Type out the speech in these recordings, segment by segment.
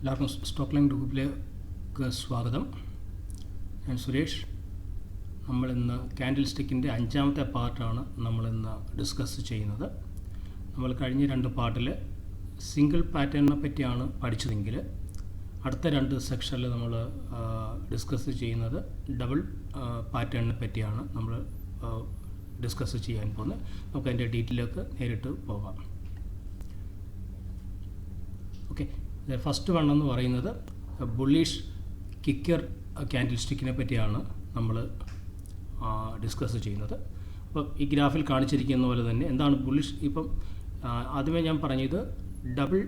എല്ലാവർക്കും stock line ഗ്രൂപ്പിലേക്ക് സ്വാഗതം. ഞാൻ സുരേഷ്. നമ്മളിന്ന് ക്യാൻഡിൽ സ്റ്റിക്കിന്റെ അഞ്ചാമത്തെ പാർട്ടാണ് നമ്മളിന്ന് ഡിസ്കസ് ചെയ്യുന്നത്. നമ്മൾ കഴിഞ്ഞ രണ്ട് പാർട്ടിൽ സിംഗിൾ പാറ്റേണിനെ പറ്റിയാണ് പഠിച്ചതെങ്കിൽ അടുത്ത രണ്ട് സെക്ഷനിൽ നമ്മൾ ഡിസ്കസ് ചെയ്യുന്നത് ഡബിൾ പാറ്റേണിനെ പറ്റിയാണ് നമ്മൾ ഡിസ്കസ് ചെയ്യാൻ പോകുന്നത്. നമുക്ക് അതിന്റെ ഡീറ്റെയിലേക്ക് നേരിട്ട് പോകാം. ഓക്കെ. ഫസ്റ്റ് വൺ എന്ന് പറയുന്നത് ബുള്ളിഷ് കിക്കർ ക്യാൻഡിൽ സ്റ്റിക്കിനെ പറ്റിയാണ് നമ്മൾ ഡിസ്കസ് ചെയ്യുന്നത്. അപ്പോൾ ഈ ഗ്രാഫിൽ കാണിച്ചിരിക്കുന്ന പോലെ തന്നെ എന്താണ് ബുള്ളിഷ് ഇപ്പം ആദ്യമേ ഞാൻ പറഞ്ഞത് ഡബിൾ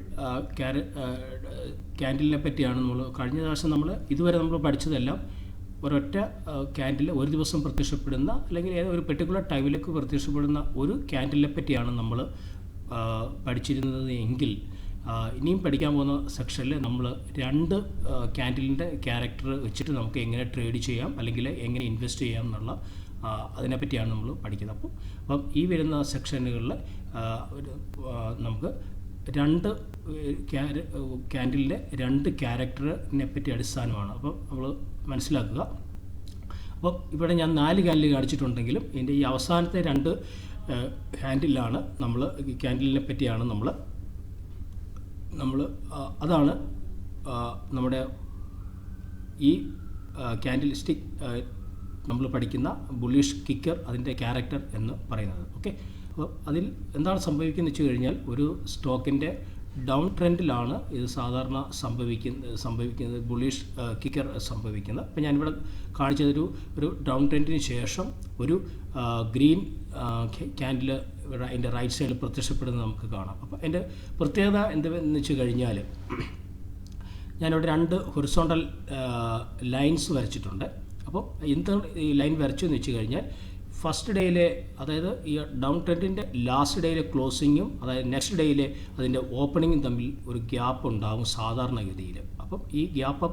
ക്യാൻഡിലിനെ പറ്റിയാണ് നമ്മൾ കഴിഞ്ഞ പ്രാവശ്യം നമ്മൾ ഇതുവരെ നമ്മൾ പഠിച്ചതെല്ലാം ഒരൊറ്റ ക്യാൻഡിൽ ഒരു ദിവസം പ്രത്യക്ഷപ്പെടുന്ന അല്ലെങ്കിൽ ഏതോ ഒരു പെർട്ടിക്കുലർ ടൈമിലേക്ക് പ്രത്യക്ഷപ്പെടുന്ന ഒരു ക്യാൻഡിലിനെ പറ്റിയാണ് നമ്മൾ പഠിച്ചിരുന്നത് എങ്കിൽ ഇനിയും പഠിക്കാൻ പോകുന്ന സെക്ഷനിൽ നമ്മൾ രണ്ട് ക്യാൻഡിലിന്റെ ക്യാരക്ടർ വെച്ചിട്ട് നമുക്ക് എങ്ങനെ ട്രേഡ് ചെയ്യാം അല്ലെങ്കിൽ എങ്ങനെ ഇൻവെസ്റ്റ് ചെയ്യാം എന്നുള്ള അതിനെപ്പറ്റിയാണ് നമ്മൾ പഠിക്കുന്നത്. അപ്പോൾ അപ്പം ഈ വരുന്ന സെക്ഷനുകളിൽ നമുക്ക് രണ്ട് ക്യാൻഡിലിന്റെ രണ്ട് ക്യാരക്ടറിനെ പറ്റി അടിസ്ഥാനമാണ്. അപ്പം നമ്മൾ മനസ്സിലാക്കുക. അപ്പോൾ ഇവിടെ ഞാൻ നാല് ക്യാൻഡിൽ കാണിച്ചിട്ടുണ്ടെങ്കിലും ഇതിന്റെ ഈ അവസാനത്തെ രണ്ട് ഹാൻഡിലാണ് നമ്മൾ ക്യാൻഡിലിനെ പറ്റിയാണ് നമ്മൾ നമ്മൾ അതാണ് നമ്മുടെ ഈ ക്യാൻഡിൽ സ്റ്റിക്ക് നമ്മൾ പഠിക്കുന്ന ബുള്ളിഷ് കിക്കർ അതിന്റെ ക്യാരക്ടർ എന്ന് പറയുന്നത്. ഓക്കെ? അപ്പോൾ അതിൽ എന്താണ് സംഭവിക്കുന്നത് വെച്ച് കഴിഞ്ഞാൽ ഒരു സ്റ്റോക്കിന്റെ ഡൗൺ ട്രെൻഡിലാണ് ഇത് സാധാരണ സംഭവിക്കുന്ന സംഭവിക്കുന്നത് ബുള്ളിഷ് കിക്കർ സംഭവിക്കുന്നത്. അപ്പോൾ ഞാനിവിടെ കാണിച്ചതൊരു ഒരു ഡൗൺ ട്രെൻഡിന് ശേഷം ഒരു ഗ്രീൻ ക്യാൻഡിൽ അതിന്റെ റൈറ്റ് സൈഡിൽ പ്രത്യക്ഷപ്പെടുന്നത് നമുക്ക് കാണാം. അപ്പോൾ അതിന്റെ പ്രത്യേകത എന്തെന്ന് വെച്ച് കഴിഞ്ഞാൽ ഞാനിവിടെ രണ്ട് ഹൊറിസോണ്ടൽ ലൈൻസ് വരച്ചിട്ടുണ്ട്. അപ്പോൾ എന്ത് ഈ ലൈൻ വരച്ചു എന്ന് വെച്ച് കഴിഞ്ഞാൽ ഫസ്റ്റ് ഡേയിലെ അതായത് ഈ ഡൗൺ ട്രെൻഡിന്റെ ലാസ്റ്റ് ഡേയിലെ ക്ലോസിങ്ങും അതായത് നെക്സ്റ്റ് ഡേയിലെ അതിന്റെ ഓപ്പണിങ്ങും തമ്മിൽ ഒരു ഗ്യാപ്പ് ഉണ്ടാകും സാധാരണഗതിയിൽ. അപ്പം ഈ ഗ്യാപ്പ്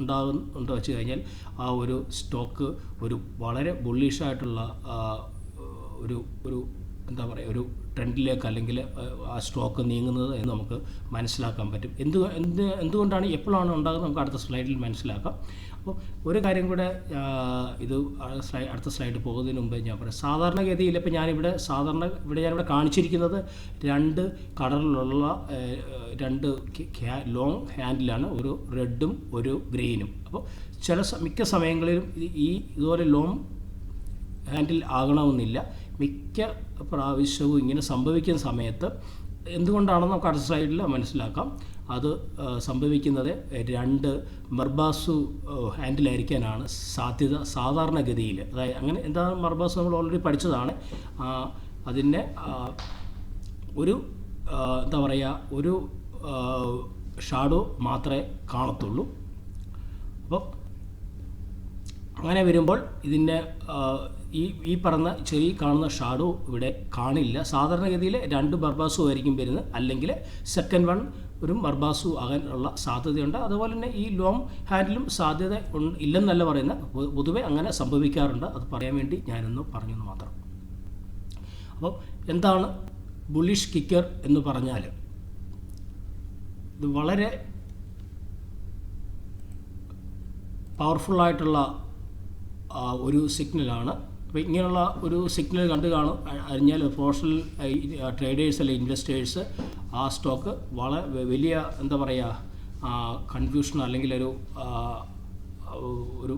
ഉണ്ടാകും ഉണ്ട് വെച്ച് കഴിഞ്ഞാൽ ആ ഒരു സ്റ്റോക്ക് ഒരു വളരെ ബുള്ളിഷായിട്ടുള്ള ഒരു ഒരു എന്താ പറയുക ഒരു ട്രെൻഡിലേക്ക് അല്ലെങ്കിൽ ആ സ്റ്റോക്ക് നീങ്ങുന്നത് എന്ന് നമുക്ക് മനസ്സിലാക്കാൻ പറ്റും. എന്ത് എന്ത് എന്തുകൊണ്ടാണ് എപ്പോഴാണ് ഉണ്ടാകുന്നത് നമുക്ക് അടുത്ത സ്ലൈഡിൽ മനസ്സിലാക്കാം. അപ്പോൾ ഒരു കാര്യം കൂടെ ഇത് സ്ലൈ അടുത്ത സ്ലൈഡ് പോകുന്നതിന് മുമ്പ് ഞാൻ പറയാം. സാധാരണഗതിയിൽ ഇപ്പോൾ ഞാനിവിടെ സാധാരണ ഇവിടെ ഞാനിവിടെ കാണിച്ചിരിക്കുന്നത് രണ്ട് കളറിലുള്ള രണ്ട് ലോങ് ഹാൻഡിലാണ് ഒരു റെഡും ഒരു ഗ്രീനും അപ്പോൾ ചില മിക്ക സമയങ്ങളിലും ഈ ഇതുപോലെ ലോങ് ഹാൻഡിൽ ആകണമെന്നില്ല. മിക്ക പ്രാവശ്യവും ഇങ്ങനെ സംഭവിക്കുന്ന സമയത്ത് എന്തുകൊണ്ടാണെന്ന് നമുക്ക് അടുത്ത സൈഡിൽ മനസ്സിലാക്കാം. അത് സംഭവിക്കുന്നത് രണ്ട് മർബാസു ഹാൻഡിലായിരിക്കാനാണ് സാധ്യത സാധാരണഗതിയിൽ. അതായത് അങ്ങനെ എന്താണ് മർബാസ് നമ്മൾ ഓൾറെഡി പഠിച്ചതാണ്. അതിന്റെ ഒരു എന്താ പറയുക ഒരു ഷാഡോ മാത്രമേ കാണത്തുള്ളൂ. അപ്പോൾ അങ്ങനെ വരുമ്പോൾ ഇതിന്റെ ഈ ഈ പറഞ്ഞ ചെറിയ കാണുന്ന ഷാഡോ ഇവിടെ കാണില്ല. സാധാരണഗതിയിൽ രണ്ട് ബർബാസു ആയിരിക്കും വരുന്നത്. അല്ലെങ്കിൽ സെക്കൻഡ് വൺ ഒരു ബർബാസു ആകാനുള്ള സാധ്യതയുണ്ട്. അതുപോലെ തന്നെ ഈ ലോങ് ഹാൻഡിലും സാധ്യത ഇല്ലെന്നല്ല പറയുന്നത്. പൊതുവെ അങ്ങനെ സംഭവിക്കാറുണ്ട്. അത് പറയാൻ വേണ്ടി ഞാനൊന്ന് പറഞ്ഞെന്ന് മാത്രം. അപ്പോൾ എന്താണ് ബുള്ളിഷ് കിക്കർ എന്ന് പറഞ്ഞാൽ ഇത് വളരെ പവർഫുള്ളായിട്ടുള്ള ഒരു സിഗ്നലാണ് അപ്പോൾ ഇങ്ങനെയുള്ള ഒരു സിഗ്നൽ കണ്ട് കാണും. അറിഞ്ഞാൽ പ്രൊഫഷണൽ ട്രേഡേഴ്സ് അല്ലെങ്കിൽ ഇൻവെസ്റ്റേഴ്സ് ആ സ്റ്റോക്ക് വളരെ വലിയ എന്താ പറയുക കൺഫ്യൂഷൻ അല്ലെങ്കിൽ ഒരു ഒരു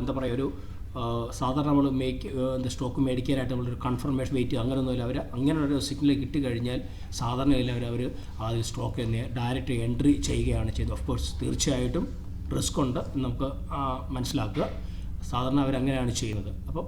എന്താ പറയുക ഒരു സാധാരണ നമ്മൾ മേക്ക് എന്താ സ്റ്റോക്ക് മേടിക്കാനായിട്ട് നമ്മളൊരു കൺഫർമേഷൻ വെയിറ്റ് അങ്ങനെയൊന്നുമില്ല അവർ അങ്ങനെ ഒരു സിഗ്നൽ കിട്ടി കഴിഞ്ഞാൽ സാധാരണ അവർ അവർ ആ സ്റ്റോക്ക് ഡയറക്റ്റ് എൻട്രി ചെയ്യുകയാണ് ചെയ്യുന്നത്. ഓഫ് കോഴ്സ് തീർച്ചയായിട്ടും റിസ്ക് ഉണ്ട് നമുക്ക് മനസ്സിലാക്കുക. സാധാരണ അവരങ്ങനെയാണ് ചെയ്യുന്നത്. അപ്പോൾ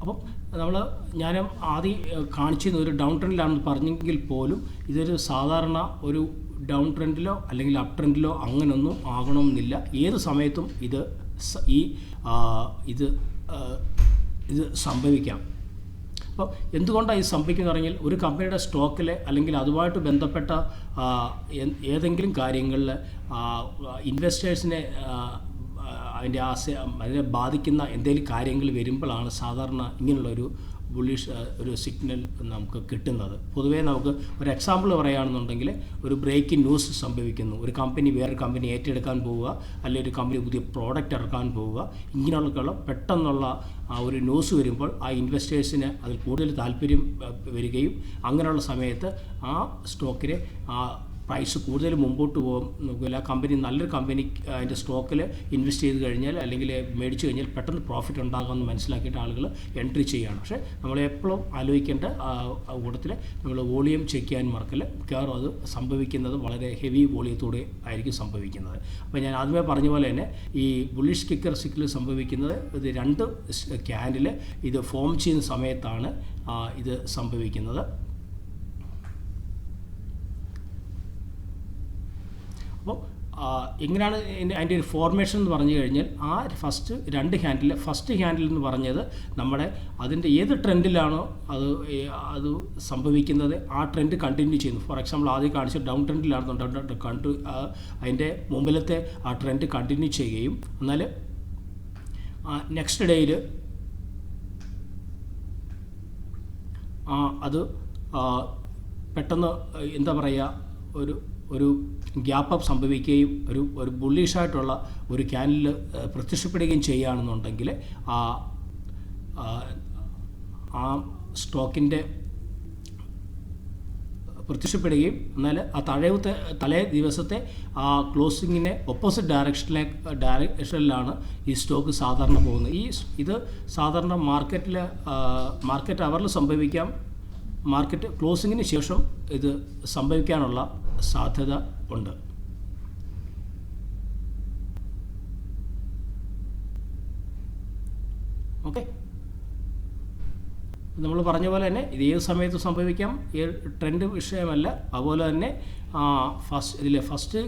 അപ്പം നമ്മൾ ഞാൻ ആദ്യം കാണിച്ചിരുന്ന ഒരു ഡൗൺ ട്രെൻഡിലാണെന്ന് പറഞ്ഞെങ്കിൽ പോലും ഇതൊരു സാധാരണ ഒരു ഡൗൺ ട്രെൻഡിലോ അല്ലെങ്കിൽ അപ് ട്രെൻഡിലോ അങ്ങനൊന്നും ആകണമെന്നില്ല ഏത് സമയത്തും ഇത് ഈ ഇത് ഇത് സംഭവിക്കാം. അപ്പോൾ എന്തുകൊണ്ടാണ് ഈ സംഭവിക്കുന്നത് പറഞ്ഞാൽ ഒരു കമ്പനിയുടെ സ്റ്റോക്കിലെ അല്ലെങ്കിൽ അതുമായിട്ട് ബന്ധപ്പെട്ട ഏതെങ്കിലും കാര്യങ്ങളിൽ ഇൻവെസ്റ്റേഴ്സിനെ അതിന്റെ ആശയം അതിനെ ബാധിക്കുന്ന എന്തെങ്കിലും കാര്യങ്ങൾ വരുമ്പോഴാണ് സാധാരണ ഇങ്ങനെയുള്ളൊരു ബുള്ളിഷ് ഒരു സിഗ്നൽ നമുക്ക് കിട്ടുന്നത്. പൊതുവേ നമുക്ക് ഒരു എക്സാമ്പിൾ പറയുകയാണെന്നുണ്ടെങ്കിൽ ഒരു ബ്രേക്കിംഗ് ന്യൂസ് സംഭവിക്കുന്നു. ഒരു കമ്പനി വേറൊരു കമ്പനി ഏറ്റെടുക്കാൻ പോവുക അല്ലെങ്കിൽ ഒരു കമ്പനി പുതിയ പ്രോഡക്റ്റ് ഇറക്കാൻ പോവുക ഇങ്ങനെയുള്ള പെട്ടെന്നുള്ള ആ ഒരു ന്യൂസ് വരുമ്പോൾ ആ ഇൻവെസ്റ്റേഴ്സിന് അതിൽ കൂടുതൽ താല്പര്യം വരികയും അങ്ങനെയുള്ള സമയത്ത് ആ സ്റ്റോക്കിനെ ആ പ്രൈസ് കൂടുതൽ മുമ്പോട്ട് പോകും. നോക്കില്ല കമ്പനി നല്ലൊരു കമ്പനി അതിന്റെ സ്റ്റോക്കിൽ ഇൻവെസ്റ്റ് ചെയ്ത് കഴിഞ്ഞാൽ അല്ലെങ്കിൽ മേടിച്ച് കഴിഞ്ഞാൽ പെട്ടെന്ന് പ്രോഫിറ്റ് ഉണ്ടാകുമെന്ന് മനസ്സിലാക്കിയിട്ട് ആളുകൾ എൻട്രി ചെയ്യുകയാണ്. പക്ഷേ നമ്മൾ എപ്പോഴും ആലോചിക്കേണ്ട കൂട്ടത്തിൽ നമ്മൾ വോളിയം ചെക്ക് ചെയ്യാൻ മറക്കില്ല മിക്കവാറും അത് സംഭവിക്കുന്നത് വളരെ ഹെവി വോളിയത്തോടെ ആയിരിക്കും സംഭവിക്കുന്നത്. അപ്പോൾ ഞാൻ ആദ്യമേ പറഞ്ഞ പോലെ തന്നെ ഈ ബുള്ളിഷ് കിക്കർ സിക്കിൽ സംഭവിക്കുന്നത് ഇത് രണ്ട് ക്യാൻഡിൽ ഇത് ഫോം ചെയ്യുന്ന സമയത്താണ് ഇത് സംഭവിക്കുന്നത് അപ്പോൾ ആ, എങ്ങനെയാണ് അതിന്റെ ഒരു ഫോർമേഷൻ എന്ന് പറഞ്ഞു കഴിഞ്ഞാൽ ആ ഫസ്റ്റ് രണ്ട് ഹാൻഡിൽ ഫസ്റ്റ് ഹാൻഡിൽ എന്ന് പറഞ്ഞത് നമ്മുടെ അതിന്റെ ഏത് ട്രെൻഡിലാണോ അത് അത് സംഭവിക്കുന്നത് ആ ട്രെൻഡ് കണ്ടിന്യൂ ചെയ്യുന്നു. ഫോർ എക്സാമ്പിൾ ആദ്യം കാണിച്ച ഡൗൺ ട്രെൻഡിലാണെന്നുണ്ടെങ്കിൽ കണ്ടു അതിന്റെ മുമ്പിലത്തെ ആ ട്രെൻഡ് കണ്ടിന്യൂ ചെയ്യുകയും എന്നാൽ നെക്സ്റ്റ് ഡേയിൽ അത് പെട്ടെന്ന് എന്താ പറയുക ഒരു ഒരു ഗ്യാപ്പ് അപ്പ് സംഭവിക്കുകയും ഒരു ഒരു ബുള്ളിഷായിട്ടുള്ള ഒരു ക്യാനലിൽ പ്രത്യക്ഷപ്പെടുകയും ചെയ്യുകയാണെന്നുണ്ടെങ്കിൽ ആ ആ, സ്റ്റോക്കിന്റെ പ്രത്യക്ഷപ്പെടുകയും എന്നാൽ ആ തഴയത്തെ തലേ ദിവസത്തെ ആ ക്ലോസിങ്ങിനെ ഓപ്പോസിറ്റ് ഡയറക്ഷനിലെ ഡയറക്ഷനിലാണ് ഈ സ്റ്റോക്ക് സാധാരണ പോകുന്നത്. ഈ ഇത് സാധാരണ മാർക്കറ്റിൽ മാർക്കറ്റ് അവറിൽ സംഭവിക്കാം. മാർക്കറ്റ് ക്ലോസിങ്ങിന് ശേഷം ഇത് സംഭവിക്കാനുള്ള സാധ്യത ഉണ്ട്. ഓക്കെ നമ്മൾ പറഞ്ഞ പോലെ തന്നെ ഇത് ഏത് സമയത്ത് സംഭവിക്കാം. ഏത് ട്രെൻഡ് വിഷയമല്ല. അതുപോലെ തന്നെ ഫസ്റ്റ് ഇതിലെ ഫസ്റ്റ്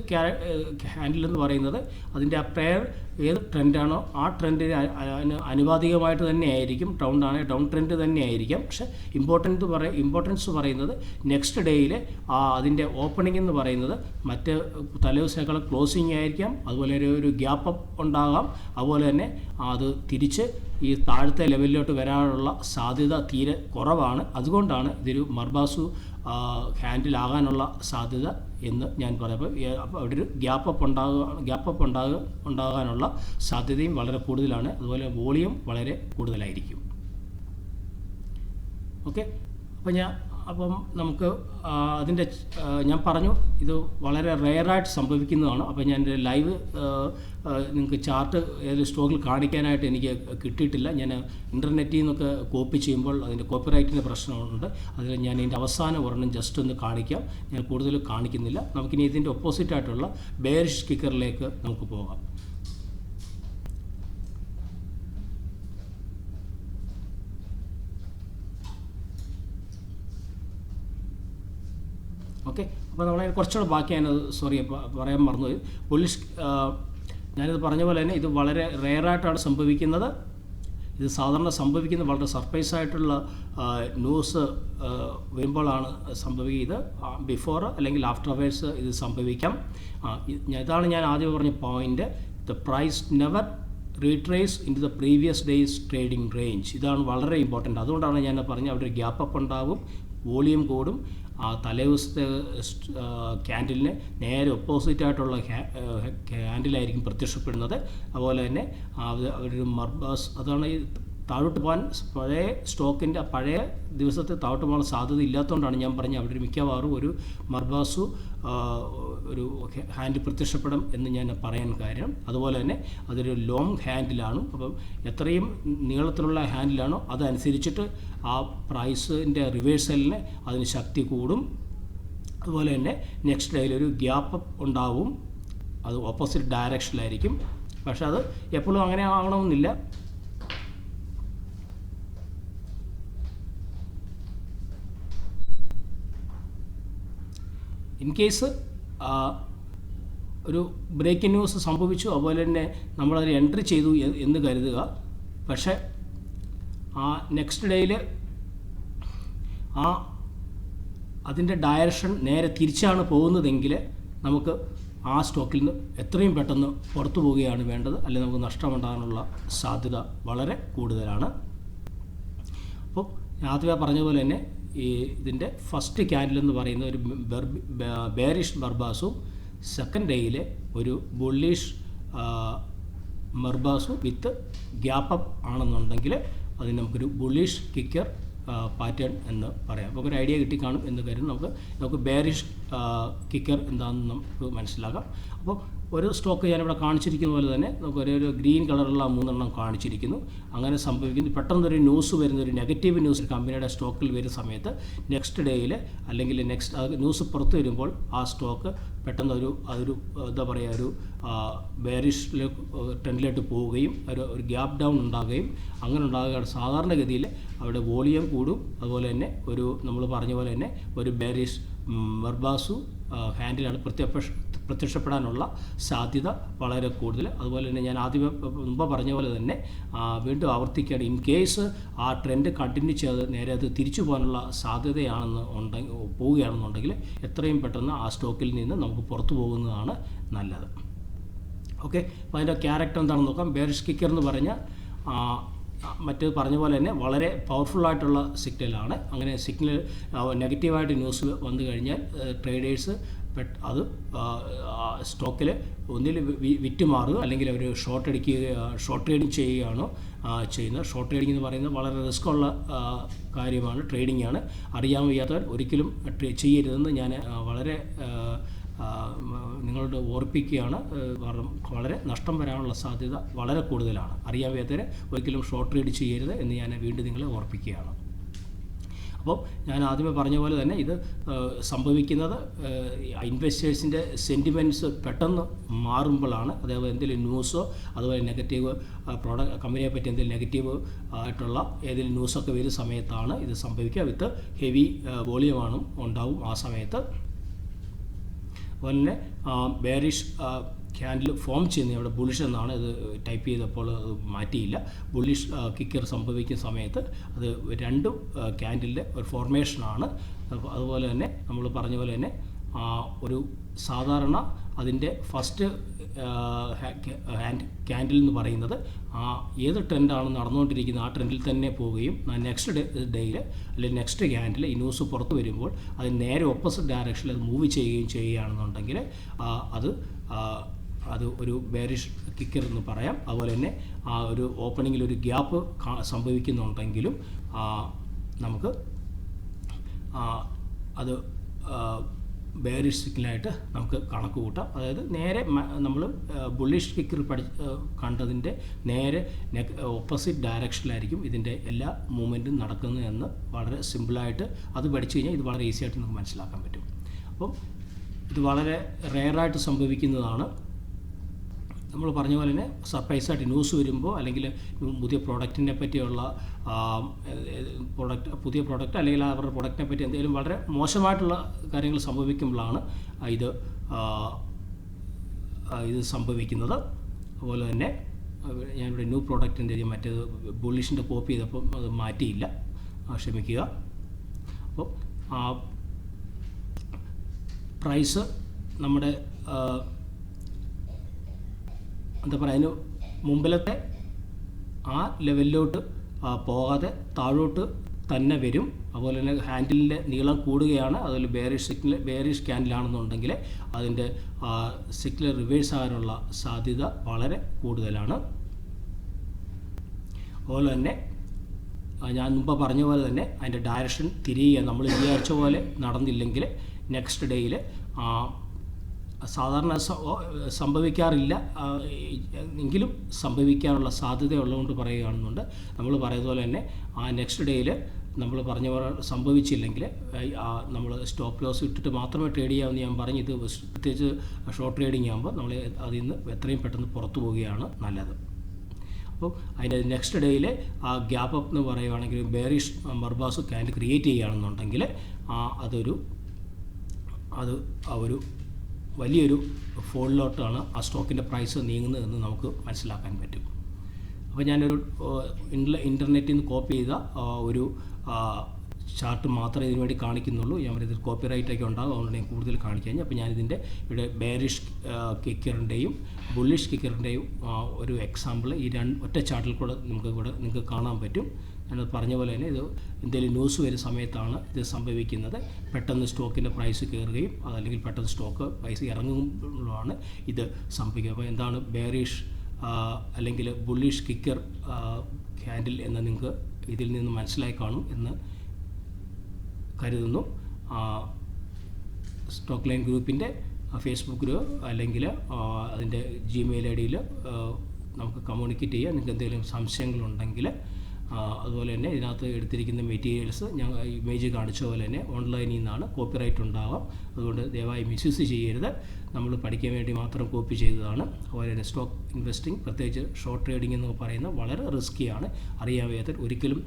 ഹാൻഡിൽ എന്ന് പറയുന്നത് അതിന്റെ ആ പ്രെയർ ഏത് ട്രെൻഡാണോ ആ ട്രെൻഡിന് അനുപാതികമായിട്ട് തന്നെ ആയിരിക്കും. ഡൗൺ ആണ് ഡൗൺ ട്രെൻഡ് തന്നെ ആയിരിക്കാം. പക്ഷെ ഇമ്പോർട്ടന്റ് പറയ ഇമ്പോർട്ടൻസ് പറയുന്നത് നെക്സ്റ്റ് ഡേയിൽ ആ അതിന്റെ ഓപ്പണിംഗ് എന്ന് പറയുന്നത് മറ്റ് തലേദിവസത്തേക്കാൾ ക്ലോസിംഗ് ആയിരിക്കാം. അതുപോലെ ഒരു ഒരു ഗ്യാപ്പ് ഉണ്ടാകാം. അതുപോലെ തന്നെ അത് തിരിച്ച് ഈ താഴത്തെ ലെവലിലോട്ട് വരാനുള്ള സാധ്യത തീരെ കുറവാണ്. അതുകൊണ്ടാണ് ഇതൊരു മർബാസു ഹാൻഡിലാകാനുള്ള സാധ്യത എന്ന് ഞാൻ പറയാം അപ്പോൾ അവിടെ ഒരു ഗ്യാപ്പ് ഉണ്ടാകുക ഗ്യാപ്പ് ഉണ്ടാകുക ഉണ്ടാകാനുള്ള സാധ്യതയും വളരെ കൂടുതലാണ്. അതുപോലെ വോളിയം വളരെ കൂടുതലായിരിക്കും. ഓക്കെ അപ്പോൾ ഞാൻ അപ്പം നമുക്ക് അതിന്റെ ഞാൻ പറഞ്ഞു ഇത് വളരെ റെയറായിട്ട് സംഭവിക്കുന്നതാണ്. അപ്പോൾ ഞാൻ ലൈവ് നിങ്ങൾക്ക് ചാർട്ട് ഏത് സ്റ്റോക്കിൽ കാണിക്കാനായിട്ട് എനിക്ക് കിട്ടിയിട്ടില്ല. ഞാൻ ഇന്റർനെറ്റിൽ നിന്നൊക്കെ കോപ്പി ചെയ്യുമ്പോൾ അതിന്റെ കോപ്പിറൈറ്റിന്റെ പ്രശ്നമുണ്ട്. അതിൽ ഞാൻ ഇതിന്റെ അവസാന ഒരെണ്ണം ജസ്റ്റ് ഒന്ന് കാണിക്കാം. ഞാൻ കൂടുതൽ കാണിക്കുന്നില്ല. നമുക്കിനി ഇതിന്റെ ഓപ്പോസിറ്റ് ആയിട്ടുള്ള ബേറിഷ് കിക്കറിലേക്ക് നമുക്ക് പോകാം. ഓക്കെ? അപ്പോൾ നമ്മളെ കുറച്ചുകൂടെ ബാക്കി ഞാനത് സോറി പറയാൻ മറന്നു പോലീസ് ഞാനിത് പറഞ്ഞ പോലെ തന്നെ ഇത് വളരെ റെയറായിട്ടാണ് സംഭവിക്കുന്നത്. ഇത് സാധാരണ സംഭവിക്കുന്ന വളരെ സർപ്രൈസ് ആയിട്ടുള്ള ന്യൂസ് വരുമ്പോഴാണ് സംഭവിക്കുക ഇത് ബിഫോർ അല്ലെങ്കിൽ ആഫ്റ്റർ അവേഴ്സ് ഇത് സംഭവിക്കാം. ഇതാണ് ഞാൻ ആദ്യം പറഞ്ഞ point. The price never retrace in the previous days trading range. ഇതാണ് വളരെ ഇമ്പോർട്ടന്റ്. അതുകൊണ്ടാണ് ഞാൻ പറഞ്ഞത് അവിടെ ഒരു ഗ്യാപ്പ് അപ്പ് ഉണ്ടാകും വോളിയം കൂടും ആ തലേദിവസത്തെ ക്യാൻഡിലിന് നേരെ ഓപ്പോസിറ്റ് ആയിട്ടുള്ള ക്യാൻഡിലായിരിക്കും പ്രത്യക്ഷപ്പെടുന്നത്. അതുപോലെ തന്നെ അവർ ഒരു മർബാസ് അതാണ് ഈ താഴോട്ട് പോകാൻ പഴയ സ്റ്റോക്കിന്റെ പഴയ ദിവസത്തെ താഴോട്ട് പോകാൻ സാധ്യത ഇല്ലാത്തതുകൊണ്ടാണ് ഞാൻ പറഞ്ഞത് അവിടെ ഒരു മിക്കവാറും ഒരു മർബാസു ഒരു ഹാൻഡ് പ്രത്യക്ഷപ്പെടും എന്ന് ഞാൻ പറയാൻ കാര്യം. അതുപോലെ തന്നെ അതൊരു ലോങ് ഹാൻഡിലാണ് അപ്പം എത്രയും നീളത്തിലുള്ള ഹാൻഡിലാണോ അതനുസരിച്ചിട്ട് ആ പ്രൈസിന്റെ റിവേഴ്സലിന് അതിന് ശക്തി കൂടും. അതുപോലെ തന്നെ നെക്സ്റ്റ് ഡേയിൽ ഒരു ഗ്യാപ്പ് ഉണ്ടാവും. അത് ഓപ്പോസിറ്റ് ഡയറക്ഷനിലായിരിക്കും പക്ഷെ അത് എപ്പോഴും അങ്ങനെ ആകണമെന്നില്ല ഇൻ കേസ് ഒരു ബ്രേക്കിംഗ് ന്യൂസ് സംഭവിച്ചു അതുപോലെ തന്നെ നമ്മളതിൽ എൻട്രി ചെയ്തു എന്ന് കരുതുക. പക്ഷേ ആ നെക്സ്റ്റ് ഡേയിൽ ആ അതിന്റെ ഡയറക്ഷൻ നേരെ തിരിച്ചാണ് പോകുന്നതെങ്കിൽ നമുക്ക് ആ സ്റ്റോക്കിൽ നിന്ന് എത്രയും പെട്ടെന്ന് പുറത്തു പോവുകയാണ് വേണ്ടത്. അല്ലെങ്കിൽ നമുക്ക് നഷ്ടമുണ്ടാകാനുള്ള സാധ്യത വളരെ കൂടുതലാണ്. അപ്പോൾ ആദ്യമേ പറഞ്ഞതുപോലെ തന്നെ ഈ ഇതിന്റെ ഫസ്റ്റ് ക്യാൻഡിൽ എന്ന് പറയുന്ന ഒരു ബേറിഷ് ബർബാസും സെക്കൻഡ് ഡേയിലെ ഒരു ബുള്ളിഷ് മെർബാസും വിത്ത് ഗ്യാപ്പ് അപ്പ് ആണെന്നുണ്ടെങ്കിൽ അതിന് നമുക്കൊരു ബുള്ളിഷ് കിക്കർ പാറ്റേൺ എന്ന് പറയാം. അപ്പോൾ ഒരു ഐഡിയ കിട്ടിക്കാണും എന്ന് കരുതുന്നു. നമുക്ക് നമുക്ക് ബേറിഷ് കിക്കർ എന്താണെന്ന് നമുക്ക് മനസ്സിലാക്കാം. അപ്പോൾ ഒരു സ്റ്റോക്ക് ഞാനിവിടെ കാണിച്ചിരിക്കുന്ന പോലെ തന്നെ നമുക്ക് ഒരു ഒരു ഗ്രീൻ കളറുള്ള മൂന്നെണ്ണം കാണിച്ചിരിക്കുന്നു. അങ്ങനെ സംഭവിക്കുന്നു. പെട്ടെന്നൊരു ന്യൂസ് വരുന്ന ഒരു നെഗറ്റീവ് ന്യൂസ് കമ്പനിയുടെ സ്റ്റോക്കിൽ വരുന്ന സമയത്ത് നെക്സ്റ്റ് ഡേയിൽ അല്ലെങ്കിൽ നെക്സ്റ്റ് ന്യൂസ് പുറത്ത് വരുമ്പോൾ ആ സ്റ്റോക്ക് പെട്ടെന്ന് ഒരു അതൊരു എന്താ പറയുക ഒരു ബേറിഷിൽ ട്രെൻഡിലോട്ട് പോവുകയും ഒരു ഒരു ഗ്യാപ്പ് ഡൗൺ ഉണ്ടാകുകയും അങ്ങനെ ഉണ്ടാകുകയാണ് സാധാരണഗതിയിൽ അവിടെ വോളിയം കൂടും. അതുപോലെ തന്നെ ഒരു നമ്മൾ പറഞ്ഞ പോലെ തന്നെ ഒരു ബേരിഷ് മെർബാസു ഹാൻഡിലാണ് പ്രത്യക്ഷ പ്രത്യക്ഷപ്പെടാനുള്ള സാധ്യത വളരെ കൂടുതൽ. അതുപോലെ തന്നെ ഞാൻ ആദ്യം മുമ്പ് പറഞ്ഞ പോലെ തന്നെ വീണ്ടും ആവർത്തിക്കുകയാണ്. ഇൻ കേസ് ആ ട്രെൻഡ് കണ്ടിന്യൂ ചെയ്ത് നേരെ അത് തിരിച്ചു പോകാനുള്ള സാധ്യതയാണെന്ന് ഉണ്ടെങ്കിൽ പോവുകയാണെന്നുണ്ടെങ്കിൽ എത്രയും പെട്ടെന്ന് ആ സ്റ്റോക്കിൽ നിന്ന് നമുക്ക് പുറത്തു പോകുന്നതാണ് നല്ലത്. ഓക്കെ അപ്പോൾ അതിന്റെ ക്യാരക്ടർ എന്താണെന്ന് നോക്കാം. ബേറിഷ് കിക്കർ എന്ന് പറഞ്ഞാൽ മറ്റ് പറഞ്ഞ പോലെ തന്നെ വളരെ പവർഫുള്ളായിട്ടുള്ള സിഗ്നലാണ് അങ്ങനെ സിഗ്നൽ നെഗറ്റീവായിട്ട് ന്യൂസ് വന്നു കഴിഞ്ഞാൽ ട്രേഡേഴ്സ് അത് സ്റ്റോക്കിൽ ഒന്നിൽ വിറ്റ് മാറുക അല്ലെങ്കിൽ അവർ ഷോർട്ട് അടിക്കുക ഷോർട്ട് ട്രേഡിങ് ചെയ്യുകയാണോ ചെയ്യുന്നത്. ഷോർട്ട് ട്രേഡിംഗ് എന്ന് പറയുന്നത് വളരെ റിസ്ക് ഉള്ള കാര്യമാണ് ട്രേഡിംഗ് ആണ്. അറിയാൻ വയ്യാത്തവർ ഒരിക്കലും ചെയ്യരുതെന്ന് ഞാൻ വളരെ നിങ്ങളോട് ഓർപ്പിക്കുകയാണ്. വളരെ നഷ്ടം വരാനുള്ള സാധ്യത വളരെ കൂടുതലാണ്. അറിയാൻ വയ്യാത്തവരെ ഒരിക്കലും ഷോർട്ട് റീഡ് ചെയ്യരുത് എന്ന് ഞാൻ വീണ്ടും നിങ്ങളെ ഓർപ്പിക്കുകയാണ്. അപ്പം ഞാൻ ആദ്യമേ പറഞ്ഞ പോലെ തന്നെ ഇത് സംഭവിക്കുന്നത് ഇൻവെസ്റ്റേഴ്സിന്റെ സെന്റിമെന്റ്സ് പെട്ടെന്ന് മാറുമ്പോഴാണ്. അതേപോലെ എന്തെങ്കിലും ന്യൂസോ അതുപോലെ നെഗറ്റീവ് പ്രോഡക്റ്റ് കമ്പനിയെ പറ്റി എന്തെങ്കിലും നെഗറ്റീവ് ആയിട്ടുള്ള ഏതെങ്കിലും ന്യൂസൊക്കെ വരുന്ന സമയത്താണ് ഇത് സംഭവിക്കുക. വിത്ത് ഹെവി വോളിയമാണ് ഉണ്ടാവും ആ സമയത്ത്. അതുപോലെ തന്നെ ബേറിഷ് ക്യാൻഡിൽ ഫോം ചെയ്യുന്ന ഇവിടെ ബുളിഷ് എന്നാണ് ഇത് ടൈപ്പ് ചെയ്തപ്പോൾ അത് മാറ്റിയില്ല. ബുള്ളിഷ് കിക്കർ സംഭവിക്കുന്ന സമയത്ത് അത് രണ്ട് ക്യാൻഡിലിന്റെ ഒരു ഫോർമേഷനാണ് അതുപോലെ തന്നെ നമ്മൾ പറഞ്ഞ പോലെ തന്നെ ഒരു സാധാരണ അതിന്റെ ഫസ്റ്റ് ഹാൻഡ് ക്യാൻഡിൽ എന്ന് പറയുന്നത് ആ ഏത് ട്രെൻഡാണ് നടന്നുകൊണ്ടിരിക്കുന്നത് ആ ട്രെൻഡിൽ തന്നെ പോവുകയും നെക്സ്റ്റ് ഡേ ഡേയിൽ അല്ലെങ്കിൽ നെക്സ്റ്റ് ക്യാൻഡിൽ ഈ ന്യൂസ് പുറത്ത് വരുമ്പോൾ അത് നേരെ ഓപ്പോസിറ്റ് ഡയറക്ഷനിൽ അത് മൂവ് ചെയ്യുകയും ചെയ്യുകയാണെന്നുണ്ടെങ്കിൽ അത് അത് ഒരു ബേരിഷ് കിക്കർ എന്ന് പറയാം. അതുപോലെ തന്നെ ആ ഒരു ഓപ്പണിങ്ങിൽ ഒരു ഗ്യാപ്പ് സംഭവിക്കുന്നുണ്ടെങ്കിലും നമുക്ക് അത് ബേറിഷ് സിഗ്നലായിട്ട് നമുക്ക് കണക്ക് കൂട്ടാം. അതായത് നേരെ നമ്മൾ ബുള്ളിഷ് കിക്കർ പഠി കണ്ടതിന്റെ നേരെ ഓപ്പോസിറ്റ് ഡയറക്ഷനിലായിരിക്കും ഇതിന്റെ എല്ലാ മൂവ്മെന്റും നടക്കുന്നത് എന്ന് വളരെ സിമ്പിളായിട്ട് അത് പഠിച്ചു കഴിഞ്ഞാൽ ഇത് വളരെ ഈസി ആയിട്ട് നമുക്ക് മനസ്സിലാക്കാൻ പറ്റും. അപ്പം ഇത് വളരെ റെയറായിട്ട് സംഭവിക്കുന്നതാണ് നമ്മൾ പറഞ്ഞ പോലെ തന്നെ സർപ്രൈസായിട്ട് ന്യൂസ് വരുമ്പോൾ അല്ലെങ്കിൽ പുതിയ പ്രോഡക്റ്റിനെ പറ്റിയുള്ള പ്രോഡക്റ്റ് പുതിയ പ്രോഡക്റ്റ് അല്ലെങ്കിൽ അവരുടെ പ്രോഡക്റ്റിനെ പറ്റി എന്തെങ്കിലും വളരെ മോശമായിട്ടുള്ള കാര്യങ്ങൾ സംഭവിക്കുമ്പോഴാണ് ഇത് ഇത് സംഭവിക്കുന്നത്. അതുപോലെ തന്നെ ഞാനിവിടെ ന്യൂ പ്രോഡക്റ്റിന്റെ മറ്റേത് ബുള്ളിഷിന്റെ കോപ്പി ചെയ്തപ്പം അത് മാറ്റിയില്ല. ക്ഷമിക്കുക. അപ്പോൾ പ്രൈസ് നമ്മുടെ എന്താ പറയുക അതിന് മുമ്പിലത്തെ ആ ലെവലിലോട്ട് പോകാതെ താഴോട്ട് തന്നെ വരും. അതുപോലെ തന്നെ ഹാൻഡിലിന്റെ നീളം കൂടുകയാണ്. അതിൽ ബേറിഷ് സിഗ്നൽ ബേറിഷ് ക്യാൻഡിലാണെന്നുണ്ടെങ്കിൽ അതിന്റെ സിഗ്നൽ റിവേഴ്സ് ആകാനുള്ള സാധ്യത വളരെ കൂടുതലാണ്. അതുപോലെ തന്നെ ഞാൻ മുമ്പ് പറഞ്ഞ പോലെ തന്നെ അതിന്റെ ഡയറക്ഷൻ തിരിയുക നമ്മൾ വിചാരിച്ച പോലെ നടന്നില്ലെങ്കിൽ നെക്സ്റ്റ് ഡേയിൽ സാധാരണ സംഭവിക്കാറില്ല. എങ്കിലും സംഭവിക്കാനുള്ള സാധ്യതയുള്ളതുകൊണ്ട് പറയുകയാണെന്നുണ്ട്. നമ്മൾ പറയുന്ന പോലെ തന്നെ ആ നെക്സ്റ്റ് ഡേയിൽ നമ്മൾ പറഞ്ഞ പോലെ സംഭവിച്ചില്ലെങ്കിൽ നമ്മൾ സ്റ്റോപ്പ് ലോസ് ഇട്ടിട്ട് മാത്രമേ ട്രേഡ് ചെയ്യാമെന്ന് ഞാൻ പറഞ്ഞു. ഇത് പ്രത്യേകിച്ച് ഷോർട്ട് ട്രേഡിംഗ് ആകുമ്പോൾ നമ്മൾ അതിൽ നിന്ന് എത്രയും പെട്ടെന്ന് പുറത്തു പോവുകയാണ് നല്ലത്. അപ്പോൾ അതിന്റെ നെക്സ്റ്റ് ഡേയിൽ ആ ഗ്യാപ്പ് അപ്പ് എന്ന് പറയുകയാണെങ്കിൽ ബേറിഷ് മർബാസ് ക്യാൻഡ് ക്രിയേറ്റ് ചെയ്യുകയാണെന്നുണ്ടെങ്കിൽ അതൊരു അത് ഒരു വലിയൊരു ഫോളിലോട്ടാണ് ആ സ്റ്റോക്കിന്റെ പ്രൈസ് നീങ്ങുന്നതെന്ന് നമുക്ക് മനസ്സിലാക്കാൻ പറ്റും. അപ്പോൾ ഞാനൊരു ഇന്റർനെറ്റിൽ നിന്ന് കോപ്പി ചെയ്ത ഒരു ചാർട്ട് മാത്രമേ ഇതിനു വേണ്ടി കാണിക്കുന്നുള്ളൂ. ഞാൻ ഇതിൽ കോപ്പിറൈറ്റ് ഒക്കെ ഉണ്ടാകും അതുകൊണ്ട് ഞാൻ കൂടുതൽ കാണിച്ചു കാണിക്കാൻ അപ്പോൾ ഞാനിതിന്റെ ഇവിടെ ബേരിഷ് കിക്കറിന്റെയും ബുള്ളിഷ് കിക്കറിന്റെയും ഒരു എക്സാമ്പിൾ ഈ രണ്ട് ഒറ്റ ചാർട്ടിൽ കൂടെ നമുക്ക് ഇവിടെ നിങ്ങൾക്ക് കാണാൻ പറ്റും. ഞാൻ പറഞ്ഞ പോലെ തന്നെ ഇത് എന്തെങ്കിലും ന്യൂസ് വരുന്ന സമയത്താണ് ഇത് സംഭവിക്കുന്നത്. പെട്ടെന്ന് സ്റ്റോക്കിന്റെ പ്രൈസ് കയറുകയും അതല്ലെങ്കിൽ പെട്ടെന്ന് സ്റ്റോക്ക് പ്രൈസ് ഇറങ്ങുമ്പോഴാണ് ഇത് സംഭവിക്കുക. അപ്പോൾ എന്താണ് ബേറിഷ് അല്ലെങ്കിൽ ബുള്ളിഷ് കിക്കർ ക്യാൻഡിൽ എന്ന് നിങ്ങൾക്ക് ഇതിൽ നിന്ന് മനസ്സിലായി കാണും എന്ന് കരുതുന്നു. സ്റ്റോക്ക് ലൈൻ ഗ്രൂപ്പിന്റെ ഫേസ്ബുക്കിലോ അല്ലെങ്കിൽ അതിന്റെ ജിമെയിൽ ഐ ഡിയിൽ നമുക്ക് കമ്മ്യൂണിക്കേറ്റ് ചെയ്യാം. നിങ്ങൾക്ക് എന്തെങ്കിലും സംശയങ്ങളുണ്ടെങ്കിൽ അതുപോലെ തന്നെ ഇതിനകത്ത് എടുത്തിരിക്കുന്ന മെറ്റീരിയൽസ് ഞങ്ങൾ ഇമേജ് കാണിച്ച പോലെ തന്നെ ഓൺലൈനിൽ നിന്നാണ് കോപ്പിറൈറ്റ് ഉണ്ടാവാം. അതുകൊണ്ട് ദയവായി മിസ്യൂസ് ചെയ്യരുത്. നമ്മൾ പഠിക്കാൻ വേണ്ടി മാത്രം കോപ്പി ചെയ്തതാണ്. അതുപോലെ തന്നെ സ്റ്റോക്ക് ഇൻവെസ്റ്റിംഗ് പ്രത്യേകിച്ച് ഷോർട്ട് ട്രേഡിംഗ് എന്ന് പറയുന്നത് വളരെ റിസ്കിയാണ് അറിയാൻ വയ്യാത്ത ഒരിക്കലും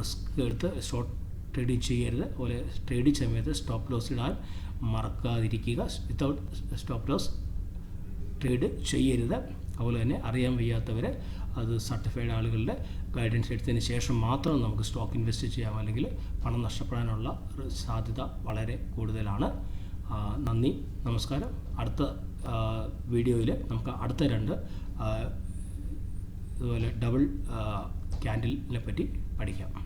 റിസ്ക് എടുത്ത് ഷോർട്ട് ട്രേഡിങ് ചെയ്യരുത്. അതുപോലെ ട്രേഡിങ് സമയത്ത് സ്റ്റോപ്പ് ലോസ് ഇടാൻ മറക്കാതിരിക്കുക. വിത്തൗട്ട് സ്റ്റോപ്പ് ലോസ് ട്രേഡ് ചെയ്യരുത്. അതുപോലെ തന്നെ അറിയാൻ വയ്യാത്തവർ അത് സർട്ടിഫൈഡ് ആളുകളുടെ ഗൈഡൻസ് എടുത്തതിന് ശേഷം മാത്രം നമുക്ക് സ്റ്റോക്ക് ഇൻവെസ്റ്റ് ചെയ്യാം. അല്ലെങ്കിൽ പണം നഷ്ടപ്പെടാനുള്ള സാധ്യത വളരെ കൂടുതലാണ്. നന്ദി. നമസ്കാരം. അടുത്ത വീഡിയോയിൽ നമുക്ക് അടുത്ത രണ്ട് ഇതുപോലെ ഡബിൾ ക്യാൻഡിലിനെ പറ്റി പഠിക്കാം.